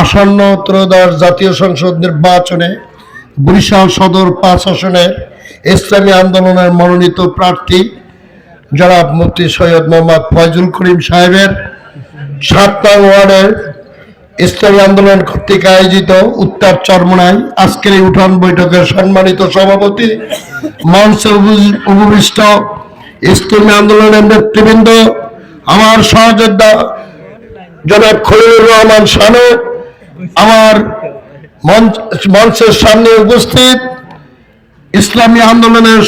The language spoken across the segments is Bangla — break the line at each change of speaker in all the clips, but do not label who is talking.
আসন্ন ত্রয়োদশ জাতীয় সংসদ নির্বাচনে বরিশাল সদর পাঁচ আসনের ইসলামী আন্দোলনের মনোনীত প্রার্থী জনাব মুফতি সৈয়দ মোহাম্মদ ফয়জুল করিম সাহেবের সাতটা ওয়ার্ডের ইসলামী আন্দোলন কর্তৃক আয়োজিত উত্তর চরমনায় আজকের উঠান বৈঠকের সম্মানিত সভাপতি মঞ্চে উপবিষ্ট ইসলামী আন্দোলনের নেতৃবৃন্দ, আমার সহযোদ্ধা জনাব খলিলুর রহমান শানু, আমার মঞ্চ- মঞ্চের সামনে উপস্থিত ইসলামী আন্দোলনের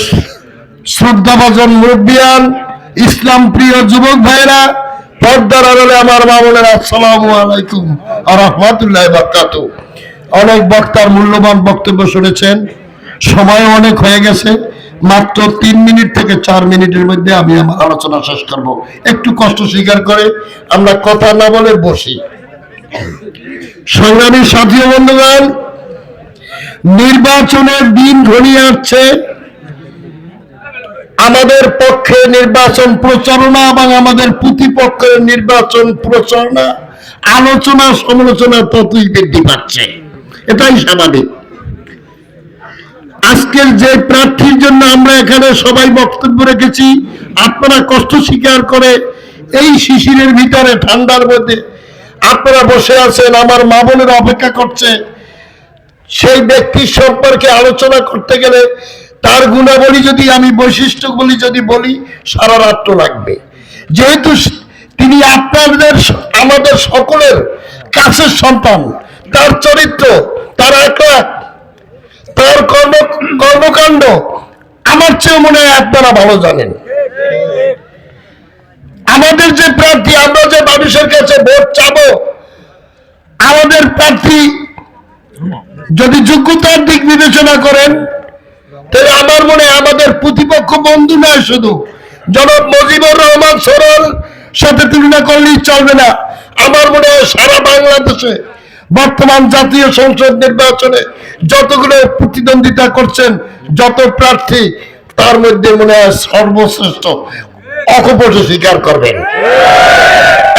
শ্রদ্ধাভাজন মুরব্বিয়ান, ইসলাম প্রিয় যুবক ভাইরা, পর্দার আড়ালে আমার মামনের আসসালামু আলাইকুম আর রহমতুল্লাহ বাকাত অনেক বক্তার মূল্যবান বক্তব্য শুনেছেন। সময় অনেক হয়ে গেছে। মাত্র তিন মিনিট থেকে চার মিনিটের মধ্যে আমি আমার আলোচনা শেষ করব। একটু কষ্ট স্বীকার করে আমরা কথা না বলে বসি। সংগ্রামী সাথী বন্ধুগণ, নির্বাচনের দিন ঘনিয়ে আসছে। আমাদের পক্ষে নির্বাচন প্রচারণা এবং আমাদের প্রতিপক্ষের নির্বাচন প্রচারণা আলোচনা সমালোচনা ততই বৃদ্ধি পাচ্ছে। এটাই স্বাভাবিক। আজকের যে প্রার্থীর জন্য আমরা এখানে সবাই বক্তব্য রেখেছি, আপনারা কষ্ট স্বীকার করে এই শিশিরের ভিতরে, ঠান্ডার মধ্যে আপনারা বসে আছেন, আমার মা বোনেরা অপেক্ষা করছে। সেই ব্যক্তির সম্পর্কে আলোচনা করতে গেলে তার গুণাবলী যদি আমি বৈশিষ্ট্যগুলি যদি বলি, সারা রাত্র লাগবে। যেহেতু তিনি আপনাদের, আমাদের সকলের কাছের সন্তান, তার চরিত্র, তার একলা তার কর্ম, কর্মকাণ্ড আমার চেয়ে মনে হয় আপনারা ভালো জানেন। আমাদের যে প্রার্থী, আমরা যে মানুষের কাছে ভোট চাবো, আমাদের প্রার্থী যদি যোগ্যতার দিক বিবেচনা করেন, তাহলে আমার মনে আমাদের প্রতিপক্ষ বন্ধু নয় শুধু। জনাব মজিবুর রহমান সরল সাথে তুলনা করলেই চলবে না। আমার মনে হয় সারা বাংলাদেশে বর্তমান জাতীয় সংসদ নির্বাচনে যতগুলো প্রতিদ্বন্দ্বিতা করছেন, যত প্রার্থী, তার মধ্যে মনে হয় সর্বশ্রেষ্ঠ অকপট স্বীকার করবেন।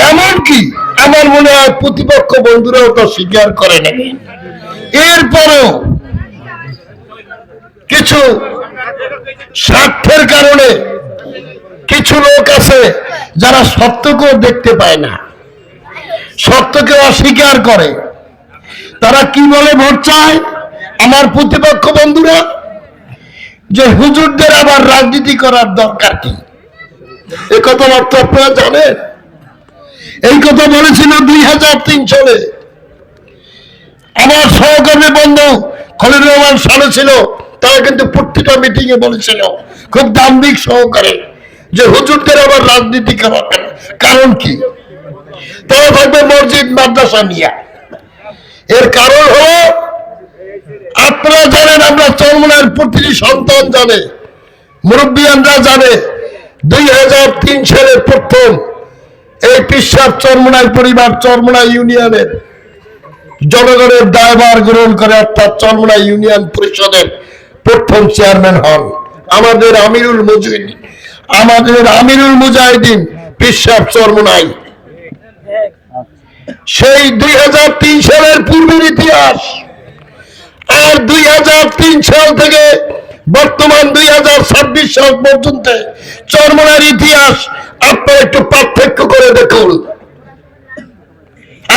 এমনকি আমার মনে হয় প্রতিপক্ষ বন্ধুরাও তো স্বীকার করে নেবেন এরপরেও কিছু স্বার্থের কারণে কিছু লোক আছে যারা সত্যকেও দেখতে পায় না, সত্যকে অস্বীকার করে। তারা কি বলে ভোট চায়? আমার প্রতিপক্ষ বন্ধুরা, যে হুজুরদের আবার রাজনীতি করার দরকার কি? এ কথা অর্থ আপনারা জানেন? এই কথা বলেছিল দুই হাজার তিন সালে। আমার সহকর্মী বন্ধু খলিল রহমান সালে ছিল, তারা কিন্তু প্রত্যেকটা মিটিং এ বলেছিল, খুব দাম্ভিক সহকারে, যে হুজুরদের আবার রাজনীতি করা কেন? কারণ কি? তারা থাকবে মসজিদ, মাদ্রাসা নিয়ে। এর কারণ হলো আপনারা জানেন আমরা চরমনের প্রতিটি সন্তান জানে। মুরব্বিয়ানরা জানে, দুই হাজার তিন সালের প্রথম এই পিসাব চরমনাই পরিবার চরমনাই ইউনিয়নের জনগণের দায়ভার গ্রহণ করে, অর্থাৎ চরমনা ইউনিয়ন পরিষদের প্রথম চেয়ারম্যান হন। আমাদের আমিরুল মুজিদ আমাদের আমিরুল মুজাহিদিন পিসাব চরমনাই। সেই দুই হাজার তিন সালের পূর্বের ইতিহাস দুই সাল থেকে বর্তমান দুই সাল পর্যন্ত চরমনার ইতিহাস আপনারা একটু পার্থক্য করে দেখুন।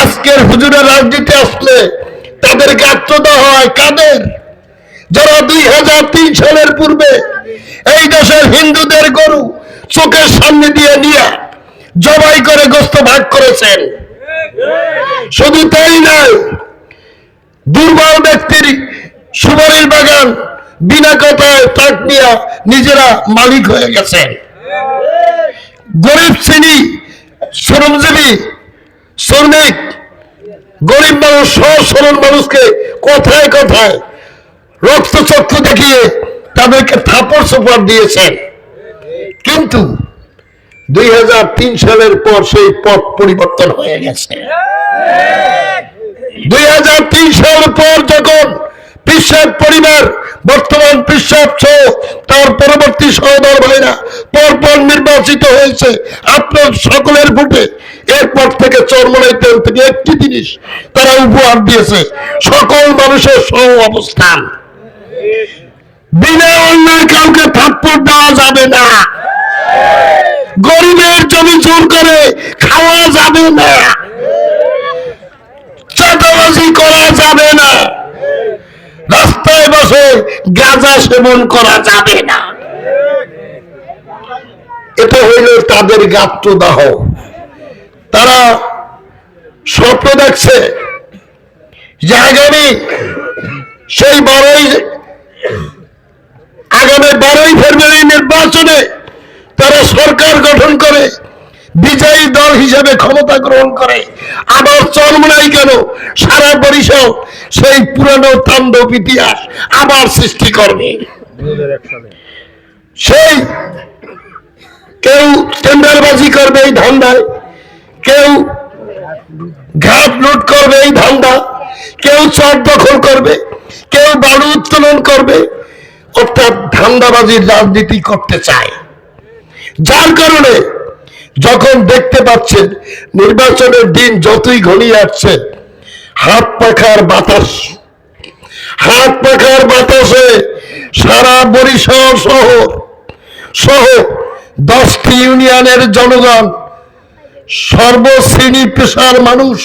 আজকের হুজুরের রাজনীতি আসলে তাদেরকে আত্মদা হয় কাদের? যারা দুই হাজার তিন সালের পূর্বে এই দেশের হিন্দুদের গরু চোখের সামনে দিয়ে নিয়ে জবাই করে গোস্ত ভাগ করেছেন। শুধু তাই নয় দুর্বল ব্যক্তির সুপারির বাগান বিনা কথায় তাক নিয়ে নিজেরা মালিক হয়ে গেছেন গরিব শ্রেণি, শ্রমজীবী, শ্রমিক, গরিব মানুষ সরল মানুষকে কথায় কথায় রক্ত রক্তচক্ষু দেখিয়ে তাদেরকে থাপড় সোপড় দিয়েছেন কিন্তু দুই হাজার তিন সালের পর সেই পথ পরিবর্তন হয়ে গেছে। দুই সাল পর যখন বিশ্বাস পরিবার, বর্তমান পিসাব তার পরবর্তী সহদর ভাইরা পরপর নির্বাচিত হয়েছে। আপনার সকলের ভোটে এরপর থেকে তেল থেকে একটি জিনিস তারা উপহার দিয়েছে, সকল মানুষের সহ অবস্থান। বিনা অন্যায় কাউকে থাপ্পড় দেওয়া যাবে না। গরিবের জমি চুর করে খাওয়া যাবে না চাঁদাবাজি করা যাবে না রাস্তায় বসে গাঁজা সেবন করা যাবে না। এটা হইল তাদের গাত্রদাহ। তারা স্বপ্ন দেখছে আগামী সেই বারোই আগামী বারোই ফেব্রুয়ারি নির্বাচনে তারা সরকার গঠন করে বিজয়ী দল হিসেবে ক্ষমতা গ্রহণ করে। আবার চরমনাই কেন সারা বরিশাল সেই পুরানো তাণ্ডব ইতিহাস আবার সৃষ্টি করবে? সেই কেউ টেন্ডারবাজি করবে এই ধান্দায়, কেউ ঘাট লুট করবে এই ধান্দা, কেউ চট দখল করবে, কেউ বালু উত্তোলন করবে, অর্থাৎ ধান্দাবাজির রাজনীতি করতে চায়। যার কারণে যখন দেখতে পাচ্ছেন, নির্বাচনের দিন যতই ঘনিয়ে আসছে, হাত পাখার বাতাস, হাত পাখার বাতাসে সারা বরিশাল শহর সহ দশটি ইউনিয়নের জনগণ, সর্বশ্রেণী পেশার মানুষ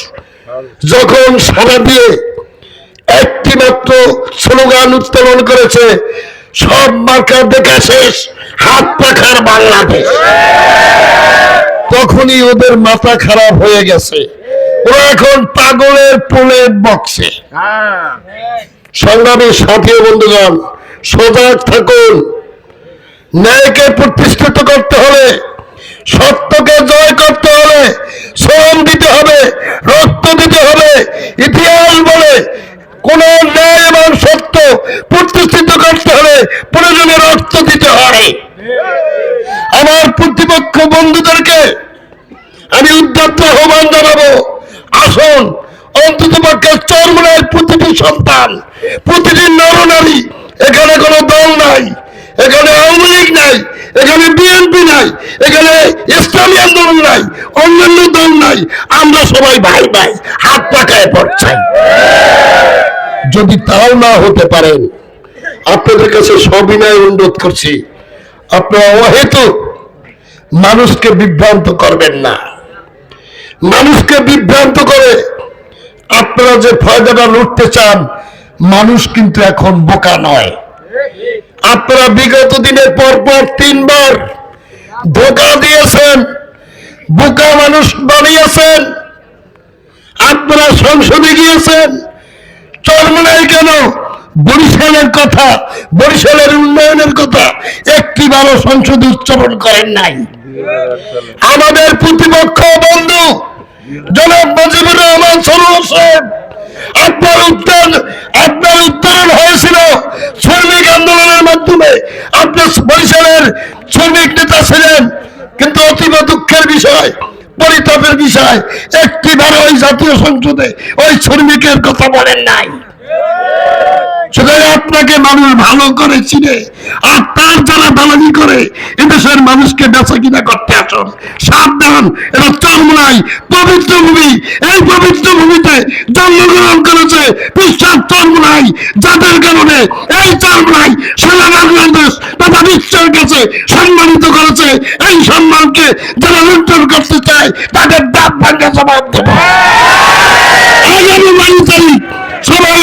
যখন সারা দিয়ে একটি মাত্র স্লোগান উত্তোলন করেছে, সব মার্কা দেখা শেষ, হাত পাখার বাংলাদেশ। তখনই ওদের মাথা খারাপ হয়ে গেছে। ওরা এখন পাগলের পোলের বক্সে সংগ্রামী সাথী বন্ধুগণ, সজাগ থাকুন। ন্যায়কে প্রতিষ্ঠিত করতে হলে, সত্যকে জয় করতে হলে, শ্রম দিতে হবে, রক্ত দিতে হবে, ইতিহাস বলে কোন ন্যায় এবং সত্য প্রতিষ্ঠিত করতে হলে প্রয়োজনে রক্ত দিতে হয় প্রতিপক্ষ বন্ধুদেরকে আমি উদ্যত্ত আহ্বান জানাব। আসুন, অন্তত পক্ষে চরমনের প্রতিটি সন্তান, প্রতিটি নরনারী, এখানে কোনো দল নাই, এখানে আওয়ামী লীগ নাই, এখানে বিএনপি নাই, এখানে ইসলামী আন্দোলন নাই, অন্যান্য দল নাই। আমরা সবাই ভাই ভাই, হাত পাকায় পড়ছাই। যদি তাও না হতে পারেন, আপনাদের কাছে সবিনয় অনুরোধ করছি। আপনারা অহেতু মানুষকে বিভ্রান্ত করবেন না। মানুষকে বিভ্রান্ত করে আপনারা যে ফায়দাটা লুটতে চান, মানুষ কিন্তু এখন বোকা নয়। আপনারা বিগত দিনে পরপর তিনবার ধোকা দিয়েছেন, বোকা মানুষ বানিয়েছেন, আপনারা সংসদে গিয়েছেন চরমনাই কেন? বরিশালের কথা, বরিশালের উন্নয়নের কথা একটি একটিবারও সংসদে উচ্চারণ করেন নাই। আমাদের প্রতিপক্ষ বন্ধু জনাব মুজিবুর রহমান সরু হোসেন আপনার উত্তর আপনার উত্তরণ হয়েছিল শ্রমিক আন্দোলনের মাধ্যমে। আপনি বরিশালের শ্রমিক নেতা ছিলেন, কিন্তু অতীব দুঃখের বিষয়, পরিতাপের বিষয় একটিবার ওই জাতীয় সংসদে ওই শ্রমিকের কথা বলেন নাই। আপনাকে মানুষ ভালো করে চিনে, আর তার যারা দালালি করে এদেশের মানুষকে বেচা কিনা করতে আসুন। সাবধান পবিত্র ভূমি। এই পবিত্র ভূমিতে জন্মগ্রহণ করেছে চরমলাই যাদের কারণে এই বাংলাদেশ তথা বিশ্বের কাছে সম্মানিত করেছে। এই সম্মানকে যারা লুণ্ঠন করতে চায়, তাদের ডাক ভাঙ্গা জবাব সবাই